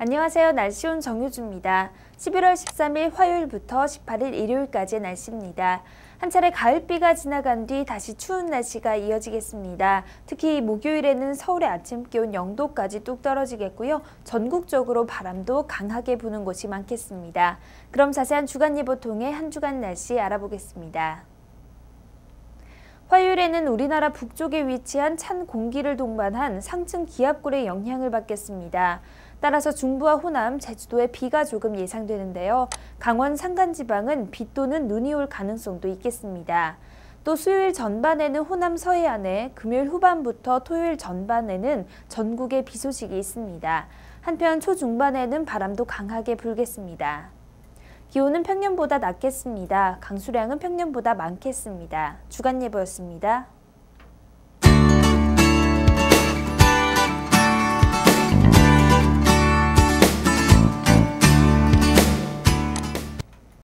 안녕하세요. 날씨온 정유주입니다. 11월 13일 화요일부터 18일 일요일까지의 날씨입니다. 한 차례 가을비가 지나간 뒤 다시 추운 날씨가 이어지겠습니다. 특히 목요일에는 서울의 아침 기온 0도까지 뚝 떨어지겠고요. 전국적으로 바람도 강하게 부는 곳이 많겠습니다. 그럼 자세한 주간 예보 통해 한 주간 날씨 알아보겠습니다. 화요일에는 우리나라 북쪽에 위치한 찬 공기를 동반한 상층 기압골의 영향을 받겠습니다. 따라서 중부와 호남, 제주도에 비가 조금 예상되는데요. 강원 산간지방은 비 또는 눈이 올 가능성도 있겠습니다. 또 수요일 전반에는 호남 서해안에, 금요일 후반부터 토요일 전반에는 전국에 비 소식이 있습니다. 한편 초중반에는 바람도 강하게 불겠습니다. 기온은 평년보다 낮겠습니다. 강수량은 평년보다 많겠습니다. 주간 예보였습니다.